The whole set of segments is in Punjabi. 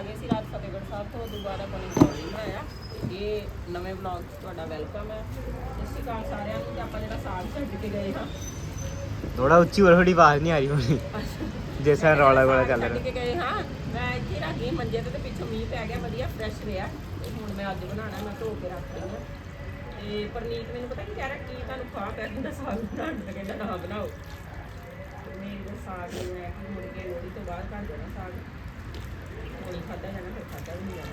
ਆ ਗਏ ਸੀ ਰਾਤ ਫਤਿਹਗੜ੍ਹ ਸਾਹਿਬ ਤੋਂ ਦੁਬਾਰਾ ਬਣੀ ਸੌਰੀ ਬਣਾਇਆ ਇਹ ਨਵੇਂ ਵਲੌਗ ਤੁਹਾਡਾ ਵੈਲਕਮ ਹੈ ਸਤਿ ਸ਼੍ਰੀ ਅਕਾਲ ਸਾਰਿਆਂ ਨੂੰ ਤੇ ਆਪਾਂ ਜਿਹੜਾ ਸਾਗ ਛੱਡ ਕੇ ਗਏ ਹਾਂ ਥੋੜਾ ਉੱਚੀ ਹੋਰ ਥੋੜੀ ਆਵਾਜ਼ ਨਹੀਂ ਆ ਰਹੀ ਹੋਣੀ। ਜੈਸਾ ਰੌਲਾ ਗੋਲਾ ਚੱਲ ਛੱਡ ਰਿਹਾ। ਕੇ ਗਏ ਹਾਂ। ਮੈਂ ਇੱਥੇ ਰੱਖ ਗਈ ਮੰਜੇ ਤੇ ਤੇ ਪਿੱਛੋਂ ਮੀਂਹ ਪੈ ਗਿਆ ਵਧੀਆ ਫਰੈਸ਼ ਰਿਹਾ। ਤੇ ਹੁਣ ਮੈਂ ਅੱਜ ਬਣਾਉਣਾ ਮੈਂ ਧੋ ਕੇ ਰੱਖ ਰਹੀ ਹਾਂ ਤੇ ਪਰਨੀਤ ਮੈਨੂੰ ਪਤਾ ਕੀ ਕਹਿ ਰਿਹਾ ਕੀ ਤੁਹਾਨੂੰ ਖਾ ਪਿਆ ਕਹਿੰਦਾ ਸਾਗ ਬਣਾਉਣ ਦਾ ਕਹਿੰਦਾ ਨਾ ਬਣਾਓ। ਤੇ ਮੈਂ ਇਹਦਾ ਸਾਗ ਮੈਂ ਕਿ ਮੁੜ ਕੇ ਲੋਹੜੀ ਤੋਂ ਬਾਅਦ ਕਰ ਦੇਣਾ ਸਾਗ। ਹੁਣ ਹੀ ਖਾਦਾ ਜਾਣਾ ਫਿਰ ਖਾਦਾ ਵੀ ਨਹੀਂ ਜਾਣਾ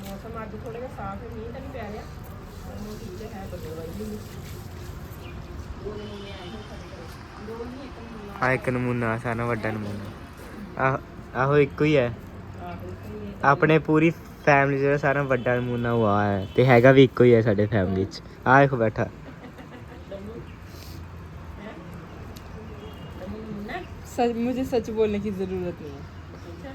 ਮੌਸਮ ਅੱਜ ਥੋੜਾ ਜਿਹਾ ਸਾਫ਼ ਹੈ ਮੀਂਹ ਤਾਂ ਨਹੀਂ ਪੈ ਰਿਹਾ। ਪਰ ਉਹ ਠੀਕ ਹੈ ਬੱਦਲ ਵਾਈ ਨਹੀਂ ਨਹੀਂ। ਇੱਕ ਆ ਇੱਕ ਨਮੂਨਾ ਨਾਲੋਂ ਵੱਡਾ ਨਮੂਨਾ। ਆਹ ਆਹੋ ਇੱਕੋ ਹੀ ਹੈ। ਆਹੋ ਆਪਣੇ ਪੂਰੀ ਫੈਮਿਲੀ ਜਿਹੜਾ ਨਾਲੋਂ ਵੱਡਾ ਨਮੂਨਾ ਉਹ ਆ ਹੈ ਤੇ ਹੈਗਾ ਵੀ ਇੱਕੋ ਹੀ ਹੈ ਸਾਡੇ ਫੈਮਿਲੀ 'ਚ। ਆ ਦੇਖੋ ਬੈਠਾ। सच मुझे सच बोलने की ज़रूरत नहीं है अच्छा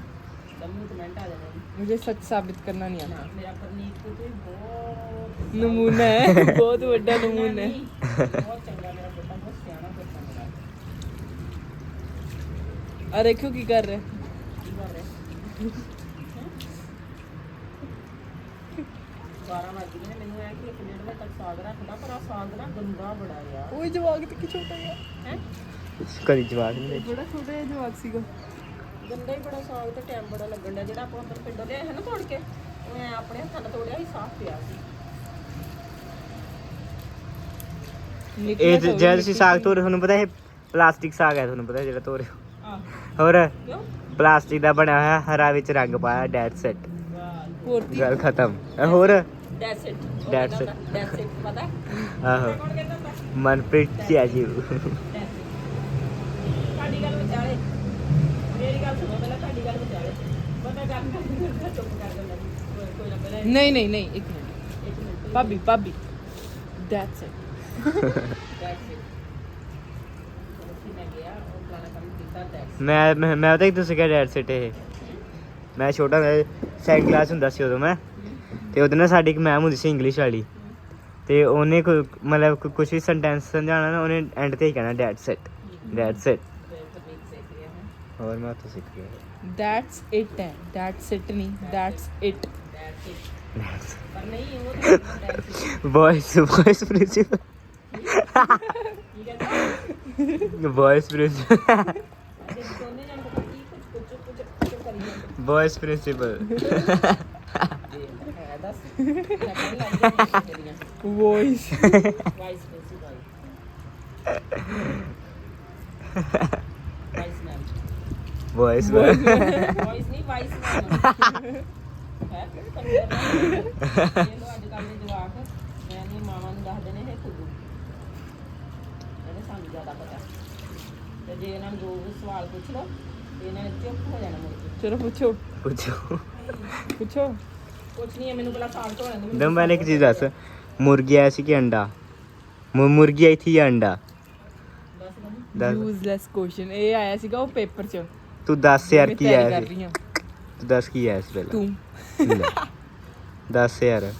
दमू कमेंट आ जाना मुझे सच साबित करना नहीं आता ना मेरा परनीत को तो बहुत नमूना है बहुत बड़ा नमूना है नहीं, बहुत चंगा मेरा बेटा बहुत सियाना बेटा मेरा अरे क्यों की कर रहे की कर रहे ਬਾਰਾਂ ਵੱਜ ਗਏ ਨੇ ਮੈਨੂੰ ਐ ਕਿ ਇੱਕ ਡੇਢ ਵਜੇ ਤੱਕ ਸਾਗ ਰੱਖਦਾ ਪਰ ਆ ਸਾਗ ਨਾ ਗੰਦਾ ਬੜਾ ਯਾਰ ओए जवाक तो की छोटा है ਹੈ ਕਦੀ ਜਵਾਬ ਨਹੀਂ ਬੜਾ ਛੋਟਾ ਜਿਹਾ ਜਵਾਬ ਸੀਗਾ। ਗੰਦਾ ਹੀ ਬੜਾ ਸਾਗ ਤੇ ਟਾਈਮ ਬੜਾ ਲੱਗਣ ਦਾ ਜਿਹੜਾ ਆਪਾਂ ਅੰਦਰ ਪਿੰਡੋਂ ਲਿਆਏ ਹਨ ਤੋੜ ਕੇ ਉਹ ਐਂ ਆਪਣੇ ਹੱਥਾਂ ਨਾਲ ਤੋੜਿਆ ਹੀ ਸਾਫ਼ ਪਿਆ ਸੀ। ਇਹ ਤੇ ਜਿਹੜਾ ਸਾਗ ਧੋ ਤੁਹਾਨੂੰ ਪਤਾ ਇਹ ਪਲਾਸਟਿਕ ਸਾਗ ਹੈ ਤੁਹਾਨੂੰ ਪਤਾ ਜਿਹੜਾ ਧੋ ਰਹੇ ਹੋਰ ਪਲਾਸਟਿਕ ਦਾ ਬਣਿਆ ਹੋਇਆ ਹਰਾ ਵਿੱਚ ਰੰਗ ਪਾਇਆ ਡੈਟ ਸੈਟ ਗੱਲ ਖਤਮ। ਹੋਰ? That's it That's it. That's it ਆਹੋ। ਮਨਪ੍ਰੀਤ ਜੀ ਆ ਜੀ। ਨਹੀਂ ਨਹੀਂ ਨਹੀਂ ਇੱਕ ਮਿੰਟ। ਭਾਬੀ ਭਾਬੀ। ਦੈਟਸ ਇਟ ਮੈਂ ਮੈਂ ਤਾਂ ਇੱਕ ਤੁਸੀਂ ਕਿਹਾ ਡੈਡ ਸਿਟ ਇਹ। ਮੈਂ ਛੋਟਾ ਮੈਂ ਸੈਕੰਡ ਕਲਾਸ ਹੁੰਦਾ ਸੀ ਉਦੋਂ ਮੈਂ। ਤੇ ਉਹਦੇ ਨਾ ਸਾਡੀ ਇੱਕ ਮੈਮ ਹੁੰਦੀ ਸੀ ਇੰਗਲਿਸ਼ ਵਾਲੀ। ਤੇ ਉਹਨੇ ਕੋਈ ਮਤਲਬ ਕੁਝ ਵੀ ਸੈਂਟੈਂਸ ਸਮਝਾਣਾ ਨਾ ਉਹਨੇ ਐਂਡ ਤੇ ਹੀ ਕਹਿਣਾ ਡੈਡ ਸਿਟ ਡੈਡ ਸਿਟ ਹੋਰ ਮੈਂ ਤਾਂ ਸਿੱਖ दैट्स इट है दैट्स इट नहीं that's it vice vice principal vice principal vice principal vice voice vice ਨਹੀਂ ਵਾਈਸ ਮੈਮ ਹੈ ਇਹ ਲੋ ਅੱਜ ਕੱਲ੍ਹ ਦੇ ਜਵਾਕ ਮੈਂ ਨਹੀਂ ਮਾਵਾਂ ਨੂੰ ਦੱਸਦੇ ਨੇ ਇਹ ਖੁਦ ਇਹਨੇ ਸਾਨੂੰ ਜ਼ਿਆਦਾ ਪਤਾ ਤੇ ਜੇ ਇਹਨਾਂ ਨੂੰ ਦੋ ਵੀ ਸਵਾਲ ਪੁੱਛ ਲਓ ਤੇ ਇਹਨਾਂ ਨੇ ਚੁੱਪ ਹੋ ਜਾਣਾ ਮੁੜ ਕੇ चलो पूछो ਪੁੱਛੋ पूछो ਕੁਛ ਨਹੀਂ ਹੈ ਮੈਨੂੰ ਪਹਿਲਾਂ ਸਾਲ ਤੋਂ ਲੈਂਦੇ ਦਮ ਪਹਿਲੇ ਇੱਕ ਚੀਜ਼ ਦੱਸ ਮੁਰਗੀ ਆਇਆ ਸੀ ਕਿ ਅੰਡਾ ਮੁ- ਮੁਰਗੀ ਆਈ ਥੀ ਜਾਂ ਅੰਡਾ ਦੱਸ ਮੈਨੂੰ ਦੱਸ यूजलेस क्वेश्चन ये आया सीगा वो पेपर च ਤੂੰ ਦੱਸ ਯਾਰ ਕੀ ਆਇਆ ਸੀ ਤੂੰ ਦੱਸ ਕੀ ਆਇਆ ਸੀ ਪਹਿਲਾਂ ਤੂੰ। ਦੱਸ ਯਾਰ।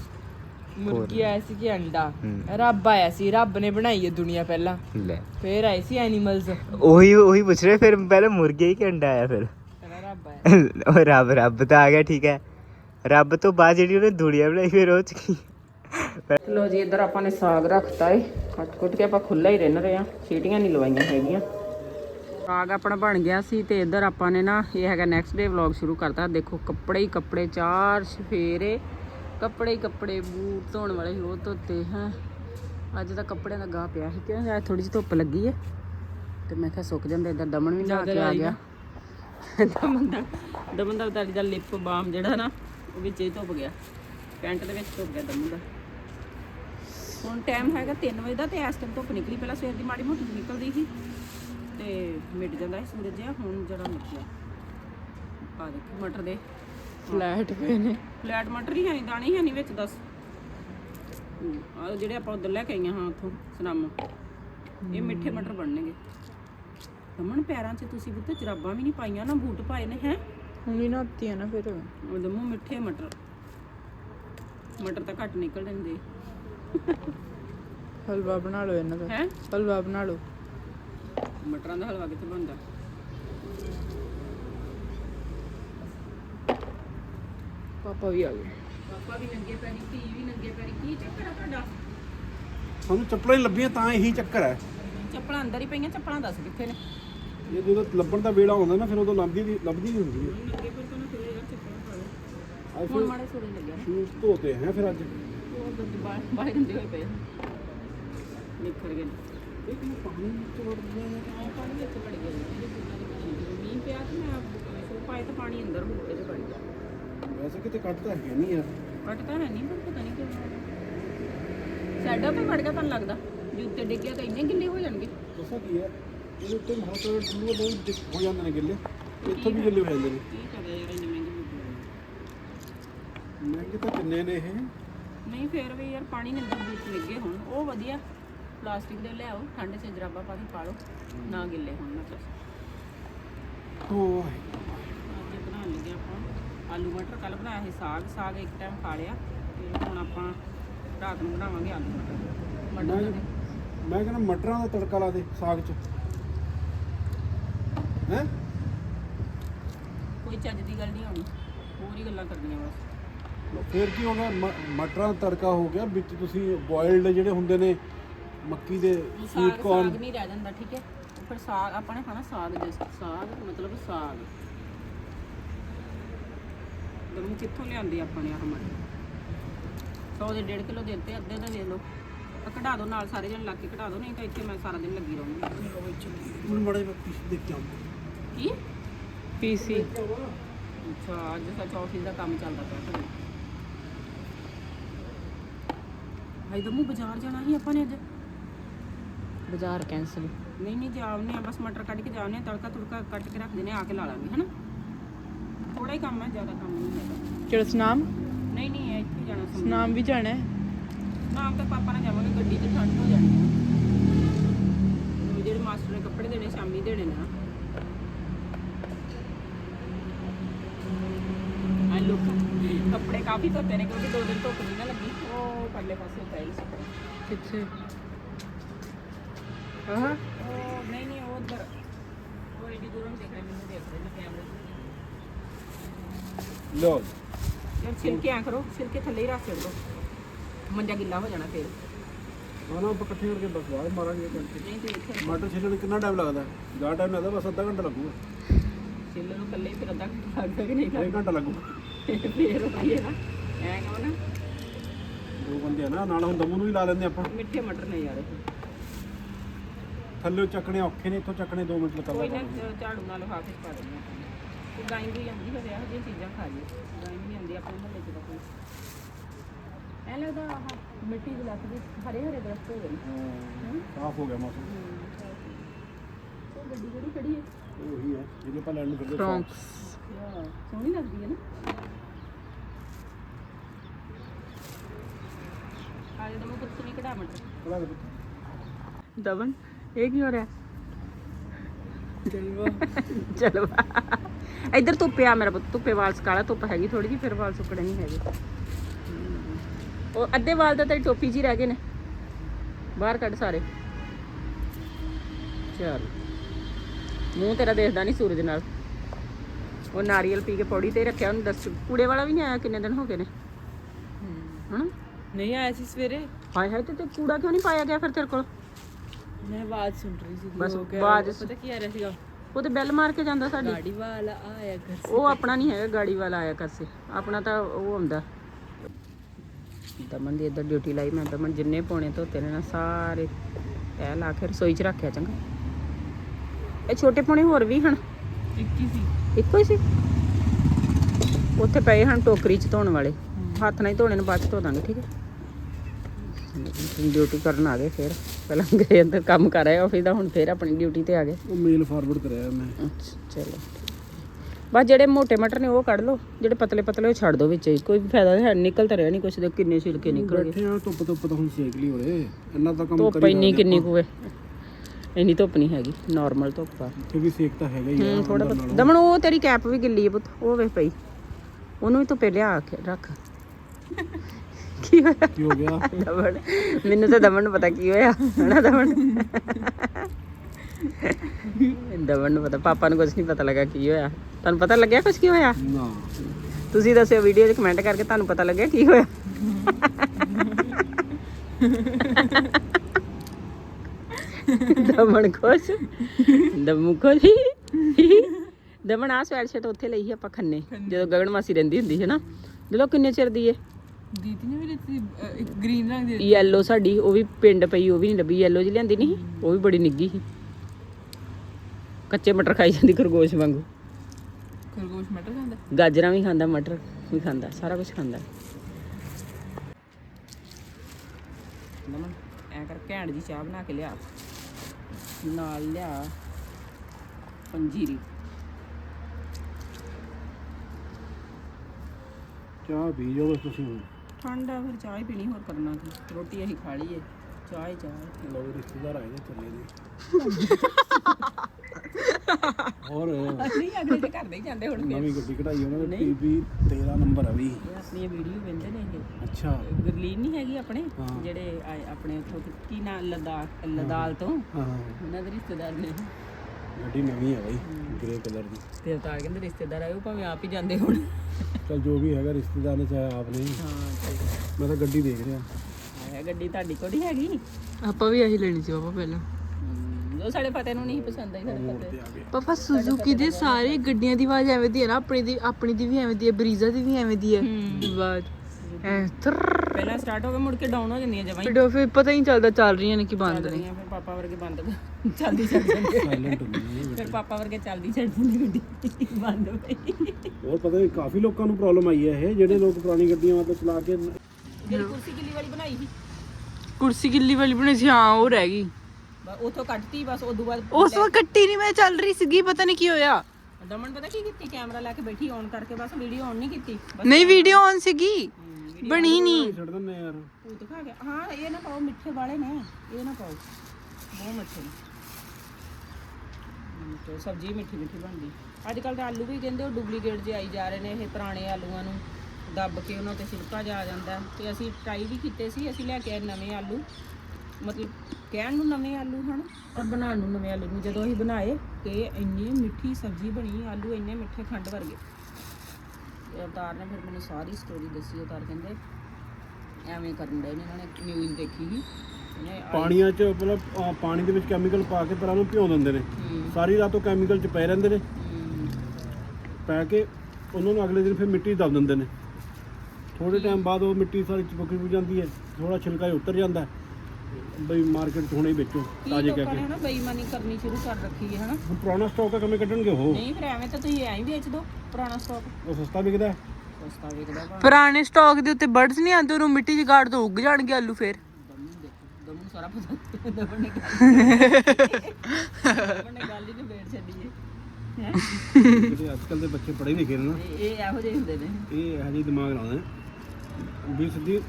ਮੁਰਗੀ ਆਇਆ ਸੀ ਕਿ ਅੰਡਾ। ਰੱਬ ਆਇਆ ਸੀ। ਰੱਬ ਨੇ ਬਣਾਈ ਹੈ ਦੁਨੀਆ ਪਹਿਲਾਂ। ਲੈ। ਫੇਰ ਆਏ ਸੀ ਐਨੀਮਲਸ ਉਹੀ ਉਹੀ ਪੁੱਛ ਰਿਹਾ ਫਿਰ ਪਹਿਲਾਂ ਮੁਰਗੇ ਹੀ ਕਿ ਅੰਡਾ ਆਇਆ ਫਿਰ? ਉਹ ਰੱਬ ਰੱਬ ਤਾਂ ਆ ਗਿਆ ਠੀਕ ਹੈ। ਰੱਬ ਤੋਂ ਬਾਅਦ ਜਿਹੜੀ ਉਹਨੇ ਦੁਨੀਆ ਬਣਾਈ ਫਿਰ ਉਹ ਚ ਕੀ? ਲੋ ਜੀ ਇੱਧਰ ਆਪਾਂ ਨੇ ਸਾਗ ਰੱਖਤਾ ਏ। ਕੱਟ-ਕੁੱਟ ਕੇ ਆਪਾਂ ਖੁੱਲਾ ਹੀ ਰਹਿਣ ਰਹੇ ਸੀਟੀਆਂ ਨਹੀਂ ਲਵਾਈਆਂ ਹੈਗੀਆਂ। ਸਾਗ ਆਪਣਾ ਬਣ ਗਿਆ ਸੀ ਤੇ ਇੱਧਰ ਆਪਾਂ ਨੇ ਨਾ ਇਹ ਹੈਗਾ ਨੈਕਸਟ ਡੇ ਵਲੌਗ ਸ਼ੁਰੂ ਕਰਤਾ। ਦੇਖੋ ਕੱਪੜੇ ਹੀ ਕੱਪੜੇ ਚਾਰ ਸਫੇਰੇ ਕੱਪੜੇ ਹੀ ਕੱਪੜੇ ਬੂਟ ਧੋਣ ਵਾਲੇ ਉਹ ਧੋਤੇ ਹੈ। ਅੱਜ ਤਾਂ ਕੱਪੜਿਆਂ ਦਾ ਗਾਹ ਪਿਆ ਸੀ ਕਿਉਂ ਅੱਜ ਥੋੜੀ ਜਿਹੀ ਧੁੱਪ ਲੱਗੀ ਏ ਤੇ ਮੈਂ ਕਿਹਾ ਸੁੱਕ ਜਾਂਦੇ ਇੱਧਰ ਦਮਨ ਵੀ ਨਹਾ ਕੇ ਆ ਗਿਆ। ਦਮਨ ਦਾ ਦਮਨ ਦਾ ਵਿਚਾਰੀ ਦਾ ਲਿਪ ਬਾਮ ਜਿਹੜਾ ਨਾ ਉਹ ਵਿੱਚ ਹੀ ਧੁੱਪ ਗਿਆ। ਪੈਂਟ ਦੇ ਵਿੱਚ ਧੁੱਪ ਗਿਆ ਦਮਨ ਦਾ। ਹੁਣ ਟਾਈਮ ਹੈਗਾ 3 ਵਜੇ ਦਾ ਤੇ ਇਸ ਟਾਈਮ ਧੁੱਪ ਨਿਕਲੀ। ਪਹਿਲਾਂ ਸਵੇਰ ਦੀ ਮਾੜੀ ਮੋਟੀ ਨਿਕਲਦੀ ਸੀ। ਤੇ ਮਿਟ ਜਾਂਦਾ ਸੀ ਸੂਰਜ ਜਿਹਾ ਹੁਣ ਜਿਹੜਾ ਮਿਟ ਗਿਆ ਆ ਦੇਖੋ ਮਟਰ ਦੇ। ਫਲੈਟ ਪਏ ਨੇ। ਫਲੈਟ ਮਟਰ ਹੀ ਹੈ ਦਾਣੇ ਹੀ ਨਹੀਂ ਵਿੱਚ ਦੱਸ। ਆ ਜਿਹੜੇ ਆਪਾਂ ਉਧਰ ਲੈ ਕੇ ਆਈਆਂ ਹਾਂ ਉੱਥੋਂ ਸਨਾਮੋਂ। ਇਹ ਮਿੱਠੇ ਮਟਰ ਬਣਨਗੇ। ਰਮਨ ਪੈਰਾਂ 'ਚ ਤੁਸੀਂ ਵੀ ਤੇ ਜਰਾਬਾਂ ਵੀ ਨਹੀਂ ਪਾਈਆਂ ਨਾ ਬੂਟ ਪਾਏ ਨੇ ਹੈ? ਹੁਣ ਨਹਾਤੀ ਹੈ ਨਾ ਫਿਰ। ਉਹ ਜੰਮੂ ਮਿੱਠੇ ਮਟਰ। ਮਟਰ ਤਾਂ ਘੱਟ ਨਿਕਲ ਜਾਂਦੇ। ਹਲਵਾ ਬਣਾ ਲਓ ਇਹਨਾਂ ਦਾ। ਹੈ? ਹਲਵਾ ਬਣਾ ਲਓ। ਮਟਰਾਂ ਦਾ ਹਲਵਾ ਕਿੱਥੇ ਬਣਦਾ? ਪਾਪਾ ਵੀ ਆ ਗਏ। ਪਾਪਾ ਵੀ ਨੰਗੇ ਪੈਰੀ ਧੀ ਵੀ ਨੰਗੇ ਪੈਰੀ ਕੀ ਚੱਕਰ ਆ ਤੁਹਾਡਾ? ਸਾਨੂੰ ਚੱਪਲਾਂ ਹੀ ਲੱਭੀਆਂ ਤਾਂ ਇਹੀ ਚੱਕਰ ਹੈ। ਚੱਪਲਾਂ ਅੰਦਰ ਹੀ ਪਈਆਂ ਚੱਪਲਾਂ ਦੱਸ ਕਿੱਥੇ ਨੇ? ਇਹ ਜਦੋਂ ਲੱਭਣ ਦਾ ਵੇਲਾ ਆਉਂਦਾ ਨਾ ਫਿਰ ਉਦੋਂ ਲੱਭਦੀ ਨਹੀਂ ਲੱਭਦੀ ਨਹੀਂ ਹੁੰਦੀ ਹੈ। ਨੰਗੇ ਪੈਰ ਤੋਂ ਨਾ ਥੱਲੇ ਯਾਰ ਚੱਪਲਾਂ ਪਾ ਲਓ। ਹੁਣ ਮਾੜੇ ਸੋੜੇ ਲੱਗਿਆ ਸ਼ੂਜ਼ ਧੋਤੇ ਹੈ ਫਿਰ ਅੱਜ। ਉਹ ਬਾਹਰ ਗੰਦੇ ਹੋਏ ਪਏ ਨਿਖਰ ਗਏ ਪਾਣੀ ਚ ਵੜ ਗਿਆ ਆਹ ਪਾਣੀ ਵਿੱਚ ਵੜ ਗਿਆ ਇਹਦੇ ਫੁੱਲਾਂ ਦੀ ਮਸ਼ੀਨ ਜਦੋਂ ਮੀਂਹ ਪਿਆ ਤੇ ਮੈਂ ਸੋ ਪਾਏ ਤਾਂ ਪਾਣੀ ਅੰਦਰ ਹੋ ਇਹਦੇ ਵੜ ਗਿਆ ਵੈਸੇ ਕਿਤੇ ਕੱਢਦਾ ਹੈ ਨਹੀਂ ਯਾਰ ਕੱਟ ਤਾਂ ਹੈ ਨਹੀਂ ਪਰ ਪਤਾ ਨਹੀਂ ਕਿਉਂ ਸਾਡਾ ਤਾਂ ਵੜ ਗਿਆ ਤੁਹਾਨੂੰ ਲੱਗਦਾ ਜੁੱਤੇ ਡਿੱਗਿਆ ਤਾਂ ਇੰਨੇ ਗਿੱਲੇ ਹੋ ਜਾਣਗੇ। ਦੱਸਾਂ ਕੀ ਹੈ ਇਹਦੇ ਉੱਤੇ ਬਹੁਤ ਸਾਰੇ ਟੁੱਲੂ ਬਹੁਤ ਦਿੱਕ ਹੋ ਜਾਂਦੇ ਨੇ ਗਿੱਲੇ। ਇੱਥੋਂ ਵੀ ਗਿੱਲੇ ਹੋ ਜਾਂਦੇ ਨੇ। ਕੀ ਕਰਿਆ ਯਾਰ ਇੰਨੇ ਮਹਿੰਗੇ ਬੂਟ ਮਹਿੰਗੇ ਤਾਂ ਕਿੰਨੇ ਨੇ ਇਹ? ਨਹੀਂ ਫੇਰ ਵੀ ਯਾਰ ਪਾਣੀ ਨੇ ਅੰਦਰ ਬੂਟ ਹੁਣ ਉਹ ਵਧੀਆ। ਪਲਾਸਟਿਕ ਦੇ ਲਿਆਓ ਠੰਡ 'ਚ ਜਰਾਬਾਂ ਪਾ ਕੇ ਪਾ ਲਓ ਨਾ ਗਿੱਲੇ ਹੋਣ ਬਸ ਹੋ ਅੱਜ ਬਣਾਉਣ ਲੱਗੇ ਆਪਾਂ ਆਲੂ ਮਟਰ। ਕੱਲ ਬਣਾਇਆ ਸੀ ਸਾਗ ਸਾਗ ਇੱਕ ਟਾਈਮ ਖਾ ਲਿਆ। ਤੇ ਹੁਣ ਆਪਾਂ ਰਾਤ ਨੂੰ ਬਣਾਵਾਂਗੇ ਆਲੂ ਮਟਰ। ਮਟਰ ਮੈਂ ਦੇ ਮੈਂ ਕਹਿੰਦਾ ਮਟਰਾਂ ਦਾ ਤੜਕਾ ਲਾ ਦੇ ਸਾਗ 'ਚ। ਹੈ? ਕੋਈ ਚੱਜ ਦੀ ਗੱਲ ਨਹੀਂ ਹੋਣੀ। ਹੋਰ ਹੀ ਗੱਲਾਂ ਕਰਨੀਆਂ ਬਸ। ਫਿਰ ਕੀ ਹੋ ਗਿਆ? ਮ- ਮਟਰਾਂ ਦਾ ਤੜਕਾ ਹੋ ਗਿਆ ਵਿੱਚ ਤੁਸੀਂ ਬੋਇਲਡ ਜਿਹੜੇ ਹੁੰਦੇ ਨੇ ਮੱਕੀ ਦੇ ਸਾਗ ਸਵੀਟ ਕਾਰਨ ਸਾਗ ਨਹੀਂ ਰਹਿ ਜਾਂਦਾ ਠੀਕ ਹੈ? ਫਿਰ ਸਾਗ ਆਪਾਂ ਨੇ ਖਾਣਾ ਸਾਗ ਜਿਸ ਸਾਗ ਮਤਲਬ ਸਾਗ। ਦਮ ਕਿੱਥੋਂ ਲਿਆਂਦੇ ਆਪਾਂ ਨੇ ਆਹ ਮਟਰ 100 ਦੇ 1.5 ਕਿਲੋ ਦੇ ਦਿੱਤੇ ਅੱਧੇ ਦਾ ਦੇ। ਲਓ ਆ ਕਢਾ ਦਿਓ ਨਾਲ ਸਾਰੇ ਜਣ ਲੱਗ ਕੇ ਕਢਾ ਦਿਓ ਨਹੀਂ ਤਾਂ ਇੱਥੇ ਮੈਂ ਸਾਰਾ ਦਿਨ ਲੱਗੀ ਰਹੂੰਗੀ। ਹੁਣ ਮੜੇ ਪੀਸ ਦੇਖ ਕੇ ਆਉਂਦਾ। ਕੀ? ਪੀਸੀ। ਅੱਛਾ ਅੱਜ ਸੱਚ ਆਫਿਸ ਦਾ ਕੰਮ ਚੱਲਦਾ ਪਿਆ ਘਰੇ। ਭਾਈ ਦਮੂ ਬਾਜ਼ਾਰ ਜਾਣਾ ਸੀ ਆਪਾਂ ਨੇ ਅੱਜ? ਬਾਜ਼ਾਰ ਕੈਂਸਲ ਨਹੀਂ ਨਹੀਂ ਜਾਵਨੇ ਆ ਬਸ ਮਟਰ ਕੱਢ ਕੇ ਜਾਵਨੇ ਆ ਤੜਕਾ ਤੁੜਕਾ ਕੱਟ ਕੇ ਰੱਖ ਦਿੰਨੇ ਆ ਕੇ ਲਾ ਲਾਂਗੇ ਹਨਾ? ਥੋੜਾ ਹੀ ਕੰਮ ਹੈ ਜ਼ਿਆਦਾ ਕੰਮ ਨਹੀਂ ਹੈਗਾ। ਕਿਹੜਾ ਸਨਾਮ? ਨਹੀਂ ਨਹੀਂ ਇਹ ਇੱਥੇ ਜਾਣਾ ਸਨਾਮ। ਵੀ ਜਾਣਾ ਹੈ? ਨਾਮ ਤਾਂ ਪਾਪਾ ਨਾਲ ਜਾਵਾਂਗੇ ਗੱਡੀ 'ਚ ਠੰਡ ਹੋ ਜਾਣੀ ਉਹ ਜਿਹੜੇ ਮਾਸਟਰ ਨੇ ਕੱਪੜੇ ਦੇਣੇ ਸ਼ਾਮੀ ਦੇਣੇ ਨੇ ਆ ਲੋਕ ਕੱਪੜੇ ਕਾਫੀ ਧੋਤੇ ਨੇ ਕਿਉਂਕਿ ਦੋ ਦਿਨ ਧੁੱਪ ਨਹੀਂ ਨਾ ਲੱਗੀ। ਉਹ ਪਰਲੇ ਪਾਸੇ ਪਏ ਸੀ। ਕਿੱਥੇ ਉਹ ਨਹੀਂ ਨਹੀਂ ਉਹ ਉਧਰ ਉਹ ਏਡੀ ਦੂਰੋਂ ਨਹੀਂ ਦੇਖ ਰਹੇ ਮੈਨੂੰ ਦੇਖ ਰਹੇ ਨੇ ਕੈਮਰੇ 'ਚ ਲਓ। ਯਾਰ ਛਿਲਕੇ ਆ ਕਰੋ ਛਿਲਕੇ ਥੱਲੇ ਹੀ ਰੱਖ ਛੱਡ ਮੰਜਾ ਗਿੱਲਾ ਹੋ ਜਾਣਾ ਫੇਰ। ਹਾਂ ਨਾ ਆਪਾਂ ਇਕੱਠੇ ਕਰਕੇ ਬਸ ਬਾਹਰ ਮਾਰਾਂਗੇ ਕਰਕੇ ਨਹੀਂ ਤੇ ਇੱਥੇ ਮਟਰ ਛਿੱਲਣ ਨੂੰ ਕਿੰਨਾ ਟਾਈਮ ਲੱਗਦਾ? ਜ਼ਿਆਦਾ ਟਾਈਮ ਲੱਗਦਾ ਬਸ ਅੱਧਾ ਘੰਟਾ ਲੱਗੂਗਾ ਛਿੱਲ ਨੂੰ ਕੱਲੇ ਫਿਰ ਅੱਧਾ ਘੰਟਾ ਲੱਗਦਾ ਕਿ ਨਹੀਂ ਇੱਕ ਘੰਟਾ ਲੱਗੂਗਾ ਲੱਗਦਾ ਫੇਰ ਹੋਈਏ ਨਾ। ਐ ਕਹੋ ਨਾ। ਦੋ ਬੰਦੇ ਆ ਨਾ ਨਾਲ ਹੁਣ ਦਮੂ ਨੂੰ ਵੀ ਲਾ ਲੈਂਦੇ ਆਪਾਂ। ਮਿੱਠੇ ਮਟਰ ਨੇ ਯਾਰ। ਇਹ ਥੱਲੇ ਚੱਕਣੇ ਔਖੇ ਨੇ ਇੱਥੋਂ ਚੱਕਣੇ 2 ਮਿੰਟ ਕੋਈ ਲੱਗਦਾ ਨਾ। ਝਾੜੂ ਨਾਲ ਲਫਾ ਕੇ ਪਾ ਦਿੰਦੇ ਆਪਾਂ ਤੇ ਗਾਈ ਵੀ ਆਂਦੀ ਹੋਵੇ ਇਹੋ ਜਿਹੀਆਂ ਚੀਜ਼ਾਂ ਖਾ ਲਈ ਗਾਈ ਵੀ ਆਂਦੀ ਆਪਣੇ ਮਹੱਲੇ ਚ ਤਾਂ ਕੋਈ। ਐ ਲੱਗਦਾ ਆਹ ਮਿੱਟੀ ਦੇ ਲੱਤ ਦੇ ਹਰੇ ਹਰੇ ਦਰਖਤ ਹੋ ਗਏ ਨੇ ਸਾਫ਼ ਹੋ ਗਿਆ ਮੌਸਮ। ਉਹ ਗੱਡੀ ਜਿਹੜੀ ਖੜੀ ਹੈ ਉਹੀ ਹੈ ਜਿਹਦੇ ਆਪਾਂ ਲੈਣ ਨੂੰ ਫਿਰਦੇ ਫ੍ਰੌਂਕਸ ਯਾ ਸੋਹਣੀ ਲੱਗਦੀ ਹੈ ਨਾ। ਆਲੇ ਦਮੋ ਕੁੱਤ ਨਹੀਂ ਕਢਾ ਮਟਰ ਦਵਨ? ਇਹ ਕੀ ਹੋ ਰਿਹਾ? ਜਲਵਾ। ਚਲੋ ਇੱਧਰ ਧੁੱਪਿਆ ਮੇਰਾ ਪੁੱਤ ਧੁੱਪੇ ਵਾਲ ਸਕਾਲਾ ਧੁੱਪ ਹੈਗੀ ਥੋੜੀ ਜਿਹੀ ਫਿਰ ਵਾਲ ਸੁੱਕਣੇ ਨਹੀਂ ਹੈਗੇ। ਉਹ ਅੱਧੇ ਵਾਲ ਤਾਂ ਤੇਰੀ ਟੋਪੀ ਹੀ ਰਹਿ ਗਏ ਨੇ। ਬਾਹਰ ਕੱਢ ਸਾਰੇ। ਚਲ। ਮੂੰਹ ਤੇਰਾ ਦੇਖਦਾ ਨਹੀਂ ਸੂਰਜ ਨਾਲ। ਉਹ ਨਾਰੀਅਲ ਪੀ ਕੇ ਪੌੜੀ ਤੇ ਰੱਖਿਆ ਉਹਨੂੰ ਦੱਸ। ਕੂੜੇ ਵਾਲਾ ਵੀ ਨਹੀਂ ਆਇਆ ਕਿੰਨੇ ਦਿਨ ਹੋ ਗਏ ਨੇ? ਹਨਾ? ਨਹੀਂ ਆਇਆ ਸੀ ਸਵੇਰੇ। ਹਾਏ ਹਾਏ ਤੇ ਤੇ ਕੂੜਾ ਕਿਉਂ ਨਹੀਂ ਪਾਇਆ ਗਿਆ ਫਿਰ ਤੇਰੇ ਕੋਲ? ਮੈਂ ਆਵਾਜ਼ ਸੁਣ ਰਹੀ ਸੀ ਬਸ ਲੋਕ ਆਵਾਜ਼ ਪਤਾ ਕੀ ਆ ਰਿਹਾ ਸੀਗਾ? ਉਹ ਤੇ ਬੈਲ ਮਾਰ ਕੇ ਜਾਂਦਾ ਸਾਡੀ। ਗਾੜੀ ਵਾਲਾ ਆਇਆ ਕਰ ਉਹ ਆਪਣਾ ਨਹੀਂ ਹੈਗਾ ਗਾੜੀ ਵਾਲਾ ਆਇਆ ਕਰਸੇ ਆਪਣਾ ਤਾਂ ਉਹ ਹੁੰਦਾ। ਦਮਨ ਦੀ ਇੱਧਰ ਡਿਊਟੀ ਲਾਈ ਮੈਂ ਦਮਨ ਜਿੰਨੇ ਪੌਣੇ ਧੋਤੇ ਨੇ ਨਾ ਸਾਰੇ। ਤੈ ਲਾ ਕੇ ਰਸੋਈ 'ਚ ਰੱਖਿਆ ਚੰਗਾ। ਇਹ ਛੋਟੇ ਪੌਣੇ ਹੋਰ ਵੀ ਹਨ। ਇੱਕ ਹੀ ਸੀ। ਇੱਕੋ ਹੀ ਸੀ। ਉੱਥੇ ਪਏ ਹਨ ਟੋਕਰੀ 'ਚ ਧੋਣ ਵਾਲੇ। ਹੱਥ ਨਾਲ ਹੀ ਧੋਣੇ ਨੂੰ ਬਾਅਦ 'ਚ ਧੋ ਦਾਂਗੇ ਠੀਕ ਹੈ। ਡਿਊਟੀ ਕਰਨ ਆ ਗਏ ਫਿਰ। ਪਹਿਲਾਂ ਗਏ ਅੰਦਰ ਕੰਮ ਕਰ ਰਹੇ ਆਫਿਸ ਦਾ ਹੁਣ ਫਿਰ ਆਪਣੀ ਡਿਊਟੀ ਤੇ ਆ ਗਏ। ਉਹ ਮੇਲ ਫਾਰਵਰਡ ਕਰਿਆ ਮੈਂ। ਚਲੋ। ਬਸ ਜਿਹੜੇ ਮੋਟੇ ਮਟਰ ਨੇ ਉਹ ਕੱਢ ਲਓ ਜਿਹੜੇ ਪਤਲੇ ਪਤਲੇ ਉਹ ਛੱਡ ਦਿਓ ਵਿੱਚ ਹੀ। ਕੋਈ ਫਾਇਦਾ ਹੈ ਨਿਕਲ ਤਾਂ ਰਿਹਾ ਨਹੀਂ ਕੁਛ ਦੇ ਕਿੰਨੇ ਛਿਲਕੇ ਨਿਕਲ ਗਏ। ਬੈਠੇ ਆ ਧੁੱਪ ਧੁੱਪ ਤਾਂ ਹੁਣ ਸੇਕ ਲਈ ਹੋਰੇ ਇੰਨਾ ਤਾਂ ਕੰਮ ਧੁੱਪ ਕਰੀ ਇੰਨੀ ਕਿੰਨੀ ਕੁ ਹੈ। ਇੰਨੀ ਧੁੱਪ ਨਹੀਂ ਹੈਗੀ ਨਾਰਮਲ ਧੁੱਪ ਆ। ਕਿਉਂਕਿ ਸੇਕ ਤਾਂ ਹੈਗਾ ਹੀ ਆ ਹੂੰ ਥੋੜਾ। ਦਮਨ ਉਹ ਤੇਰੀ ਕੈਪ ਵੀ ਗਿੱਲੀ ਹੈ ਪੁੱਤ ਉਹ ਵੇ ਪਈ ਉਹਨੂੰ ਵੀ ਧੁੱਪੇ ਲਿਆ ਕੇ ਰੱਖ। ਕੀ ਹੋਇਆ? ਕੀ ਹੋ ਗਿਆ? ਦਮਨ ਮੈਨੂੰ ਤਾਂ ਦਮਨ ਨੂੰ ਪਤਾ ਕੀ ਹੋਇਆ ਹਨਾ ਦਮਨ? ਦਮਨ ਨੂੰ ਪਤਾ ਪਾਪਾ ਨੂੰ ਕੁਝ ਨਹੀਂ ਪਤਾ ਲੱਗਾ ਕੀ ਹੋਇਆ। ਤੁਹਾਨੂੰ ਪਤਾ ਲੱਗਿਆ ਕੁਝ ਕੀ ਹੋਇਆ? ਨਾ। ਤੁਸੀਂ ਦੱਸਿਓ ਵੀਡੀਓ 'ਚ ਕਮੈਂਟ ਕਰਕੇ ਤੁਹਾਨੂੰ ਪਤਾ ਲੱਗਿਆ ਕੀ ਹੋਇਆ। ਦਮਨ ਖੁਸ਼? ਦਮੂ ਖੁਸ਼? ਦਮਨ ਆ ਸਵੈਟ ਸ਼ਰਟ ਉੱਥੇ ਲਈ ਸੀ ਆਪਾਂ ਖੰਨੇ ਜਦੋਂ ਗਗਨ ਮਾਸੀ ਰਹਿੰਦੀ ਹੁੰਦੀ ਸੀ ਨਾ। ਜਦੋਂ ਕਿੰਨੇ ਚਿਰ ਦੀ ਏ। ਦੀਦੀ ਨੇ ਵੀ ਦਿੱਤੀ ਅਹ, ਇੱਕ ਗ੍ਰੀਨ ਰੰਗ ਦੀ ਯੈਲੋ ਸਾਡੀ ਉਹ ਵੀ ਪਿੰਡ ਪਈ ਉਹ ਵੀ ਨਹੀਂ ਲੱਭੀ। ਯੈਲੋ ਜੀ ਲਿਆਂਦੀ ਨਹੀਂ ਸੀ, ਉਹ ਵੀ ਬੜੀ ਨਿੱਗੀ ਸੀ। ਕੱਚੇ ਮਟਰ ਖਾਈ ਜਾਂਦੀ ਖਰਗੋਸ਼ ਵਾਂਗੂ। ਖਰਗੋਸ਼ ਮਟਰ ਖਾਂਦਾ? ਗਾਜਰਾਂ ਵੀ ਖਾਂਦਾ ਮਟਰ ਵੀ ਖਾਂਦਾ ਸਾਰਾ ਕੁਝ ਖਾਂਦਾ। ਨਮਨ ਐ ਕਰ ਘੈਂਟ ਜੀ ਚਾਹ ਬਣਾ ਕੇ ਲਿਆ। ਨਾਲ ਲਿਆ ਪੰਜੀਰੀ। ਚਾਹ ਪੀ ਜਾਓ ਬਸ ਤੁਸੀਂ ਹੁਣ। ਠੰਡਾ ਫਿਰ ਚਾਹ ਹੀ ਪੀਣੀ ਹੋਰ ਕਰਨਾ ਕੀ? ਰੋਟੀ ਅਸੀਂ ਖਾ ਲਈਏ। ਚਾਹ ਹੀ ਚਾਹ। ਲਓ ਰਿਸ਼ਤੇਦਾਰ ਆਏ ਨੇ ਚੱਲੇ ਨੇ ਹੋਰ? ਨਹੀਂ ਅਗਲੇ ਦੇ ਘਰ ਦੇ ਹੀ ਜਾਂਦੇ ਹੁਣ ਨਵੀਂ ਗੱਡੀ ਕਢਾਈ ਉਹਨਾਂ ਦੇ ਪੀਬੀ 13 ਨੰਬਰ ਆ ਵੀ। ਇਹ ਆਪਣੀਆਂ ਵੀਡੀਓ ਵੇਂਦੇ ਨੇ ਇਹ। ਅੱਛਾ। ਗਰਲੀਨ ਨਹੀਂ ਹੈਗੀ ਆਪਣੇ? ਹਾਂ। ਜਿਹੜੇ ਆਏ ਆਪਣੇ ਉੱਥੋਂ ਕਿ- ਕੀ ਨਾਂ ਲਦਾਖ ਲਦਾਲ ਤੋਂ? ਹਾਂ। ਉਹਨਾਂ ਦੇ ਰਿਸ਼ਤੇਦਾਰ ਨੇ। ਗੱਡੀ ਨਵੀਂ ਆ ਬਾਈ ਗ੍ਰੇ ਕਲਰ ਦੀ। ਤੇ ਅਵਤਾਰ ਕਹਿੰਦੇ ਰਿਸ਼ਤੇਦਾਰ ਆਏ ਉਹ ਭਾਵੇਂ ਆਪ ਹੀ ਜਾਂਦੇ ਹੁਣ। ਚਲ ਜੋ ਵੀ ਹੈਗਾ ਰਿਸ਼ਤੇਦਾਰ ਨੇ ਚਾਹੇ ਆਪ ਨੇ। ਹਾਂ। ਮੈਂ ਤਾਂ ਗੱਡੀ ਦੇਖ ਰਿਹਾ। ਹੈ ਗੱਡੀ ਤੁਹਾਡੀ ਕੋਲ ਹੈਗੀ। ਆਪਾਂ ਵੀ ਇਹੀ ਲੈਣੀ ਸੀ ਪਾਪਾ ਪਹਿਲਾਂ। ਉਹ ਸਾਡੇ ਪਤੇ ਨੂੰ ਨਹੀਂ ਪਸੰਦ ਆਈ ਸਾਡੇ ਗਿਆ ਪਾਪਾ ਸੁਜ਼ੂਕੀ ਦੇ ਸਾਰੇ ਗੱਡੀਆਂ ਦੀ ਆਵਾਜ਼ ਐਵੇਂ ਦੀ ਹੈ ਨਾ ਆਪਣੀ ਦੀ ਆਪਣੀ ਦੀ ਵੀ ਐਵੇਂ ਦੀ ਹੈ ਬਰੀਜ਼ਾ ਦੀ ਵੀ ਐਵੇਂ ਦੀ ਹੈ ਆਵਾਜ਼ ਐ ਤਰਰ ਪਹਿਲਾਂ ਸਟਾਰਟ ਹੋ ਮੁੜ ਕੇ ਡਾਊਨ ਹੋ ਜਾਂਦੀਆਂ ਜਮਾਂ ਹੀ। ਫਿਰ ਫਿਰ ਪਤਾ ਹੀ ਨਹੀਂ ਚੱਲਦਾ ਚੱਲ ਰਹੀਆਂ ਨੇ ਕਿ ਬੰਦ ਨੇ। ਚੱਲਦੀਆਂ ਫਿਰ ਪਾਪਾ ਵਰਗੇ ਬੰਦ ਚੱਲਦੀ ਛੱਡ ਜਾਂਦੇ ਸਾਇਲੈਂਟ ਹੁੰਦੀ ਹੈ ਫਿਰ ਪਾਪਾ ਵਰਗੇ ਚੱਲਦੀ ਛੱਡ ਜਾਂਦੀ ਗੱਡੀ। ਬੰਦ ਗਈ। ਹੋਰ ਪਤਾ ਹੈ ਕਾਫੀ ਲੋਕਾਂ ਨੂੰ ਪ੍ਰੋਬਲਮ ਆਈ ਹੈ ਇਹ ਜਿਹੜੇ ਲੋਕ ਪੁਰਾਣੀ ਗੱਡੀਆਂ ਮਤਲਬ ਚਲਾ ਕੇ ਜਿਹੜੀ ਕੁਰਸੀ ਗਿੱਲੀ ਵਾਲੀ ਬਣਾਈ ਸੀ। ਕੁਰਸੀ ਗਿੱਲੀ ਵਾਲੀ ਬਣੀ ਸੀ ਹਾਂ ਉਹ ਰਹਿ ਗਈ। ਬਸ ਉਥੋਂ ਕੱਟਤੀ ਬਸ ਉਦੋਂ ਬਾਅਦ ਉਸ ਵਕਤ ਕੱਟੀ ਨਹੀਂ ਮੈਂ ਚੱਲ ਰਹੀ ਸੀਗੀ ਪਤਾ ਨਹੀਂ ਕੀ ਹੋਇਆ। ਦਮਨ ਪਤਾ ਕੀ ਕੀਤੀ? ਕੈਮਰਾ ਲੈ ਕੇ ਬੈਠੀ ਔਨ ਕਰਕੇ ਬਸ ਵੀਡੀਓ ਔਨ ਨਹੀਂ ਕੀਤੀ। ਬਸ ਨਹੀਂ ਵੀਡੀਓ ਔਨ ਸੀਗੀ। ਬਣੀ ਨਹੀਂ। ਛੱਡ ਦਿੰਦੇ ਯਾਰ। ਭੂਤ ਖਾ ਗਿਆ। ਹਾਂ ਇਹ ਨਾ ਪਾਓ ਮਿੱਠੇ ਵਾਲੇ ਨੇ। ਇਹ ਨਾ ਪਾਓ। ਬਹੁਤ ਮਿੱਠੇ ਨੇ। ਹਮ, ਤੇ ਸਬਜ਼ੀ ਮਿੱਠੀ ਮਿੱਠੀ ਬਣਦੀ। ਅੱਜ ਕੱਲ ਤਾਂ ਆਲੂ ਵੀ ਕਹਿੰਦੇ ਉਹ ਡੁਪਲੀਕੇਟ ਜੇ ਆਈ ਜਾ ਰਹੇ ਨੇ ਇਹ ਪੁਰਾਣੇ ਆਲੂਆਂ ਨੂੰ ਦੱਬ ਕੇ ਉਹਨਾਂ ਤੇ ਛਿਲਕਾ ਜਾ ਜਾਂਦਾ। ਤੇ ਅਸੀਂ ਟਰਾਈ ਵੀ ਕੀਤੇ ਸੀ ਅਸੀਂ ਲੈ ਕੇ ਆਏ ਨਵੇਂ ਆਲੂ। ਮਤਲਬ ਕਹਿਣ ਨੂੰ ਨਵੇਂ ਆਲੂ ਹਨ ਪਰ ਬਣਾਉਣ ਨੂੰ ਨਵੇਂ ਆਲੂ ਨੂੰ। ਜਦੋਂ ਅਸੀਂ ਬਣਾਏ ਤੇ ਇੰਨੀ ਮਿੱਠੀ ਸਬਜ਼ੀ ਬਣੀ ਆਲੂ ਇੰਨੇ ਮਿੱਠੇ ਖੰਡ ਵਰਗੇ। ਤੇ ਅਵਤਾਰ ਨੇ ਫਿਰ ਮੈਨੂੰ ਸਾਰੀ ਸਟੋਰੀ ਦੱਸੀ ਅਵਤਾਰ ਕਹਿੰਦੇ। ਐਵੇਂ ਕਰਨ ਦੇ ਇਹਨਾਂ ਨੇ ਨਿਊਜ਼ ਦੇਖੀ ਸੀ ਇਹਨੇ ਪਾਣੀਆਂ 'ਚ ਮਤਲਬ ਅਹ, ਪਾਣੀ ਦੇ ਵਿੱਚ ਕੈਮੀਕਲ ਪਾ ਕੇ ਤਰ੍ਹਾਂ ਨੂੰ ਭਿਉਂ ਦਿੰਦੇ ਨੇ। ਸਾਰੀ ਰਾਤ ਉਹ ਕੈਮੀਕਲ 'ਚ ਪਏ ਰਹਿੰਦੇ ਨੇ। ਪੈ ਕੇ ਉਹਨਾਂ ਨੂੰ ਅਗਲੇ ਦਿਨ ਫਿਰ ਮਿੱਟੀ 'ਚ ਦਬ ਦਿੰਦੇ ਨੇ। ਥੋੜੇ ਟਾਈਮ ਬਾਅਦ ਉਹ ਮਿੱਟੀ ਸਾਰੀ ਚਪਕ ਹੋ ਜਾਂਦੀ ਹੈ। ਥੋੜਾ ਛਿਲਕਾ ਜਿਹਾ ਉਤਰ ਜਾਂਦਾ ਹੈ। ਬਈ ਮਾਰਕੀਟ 'ਚ ਹੁਣੇ ਵੇਚੋ ਕੀ ਤਾਜ਼ੇ ਕਹਿ ਲੋਕਾਂ ਕੇ। ਨੇ ਹਨਾ ਬੇਈਮਾਨੀ ਕਰਨੀ ਸ਼ੁਰੂ ਕਰ ਰੱਖੀ ਹੈ ਹਨਾ। ਹੁਣ ਪੁਰਾਣਾ ਸਟਾਕ ਆ ਕਿਵੇਂ ਕੱਢਣਗੇ ਉਹ? ਨਹੀਂ ਫਿਰ ਐਵੇਂ ਤਾਂ ਤੁਸੀਂ ਐਂ ਹੀ ਵੇਚ ਦਿਓ ਪੁਰਾਣਾ ਸਟਾਕ ਉਹ ਸਸਤਾ ਵਿਕਦਾ ਹੈ? ਸਸਤਾ ਵਿਕਦਾ ਭਾਵੇਂ ਪੁਰਾਣੇ ਸਟਾਕ ਦੇ ਉੱਤੇ ਬਰਡਸ ਨਹੀਂ ਆਉਂਦੇ ਉਹਨੂੰ ਮਿੱਟੀ 'ਚ ਗਾੜ ਤੋਂ ਉੱਗ ਜਾਣਗੇ ਆਲੂ ਫੇਰ। ਦਮਨ ਦੇਖੋ ਦਮਨ ਸਾਰਾ ਪਤਾ ਦਮਨ ਨੇ ਗੱਲ ਦਮਨ ਨੇ ਗੱਲ ਹੀ ਨਹੀਂ ਬੈਠ ਛੱਡੀ ਹੈ? ਜਿਹੜੇ ਅੱਜ ਕੱਲ ਦੇ ਬੱਚੇ ਪੜ੍ਹੇ ਲਿਖੇ ਨੇ ਨਾ ਇਹ ਇਹ ਇਹੋ ਜਿਹੇ ਹੁੰਦੇ ਨੇ। ਇਹ ਇਹੋ ਜਿਹੀ ਦਿਮਾਗ ਲਾਉਂਦੇ ਨੇ। ਵੀ ਸਿੱਧੀ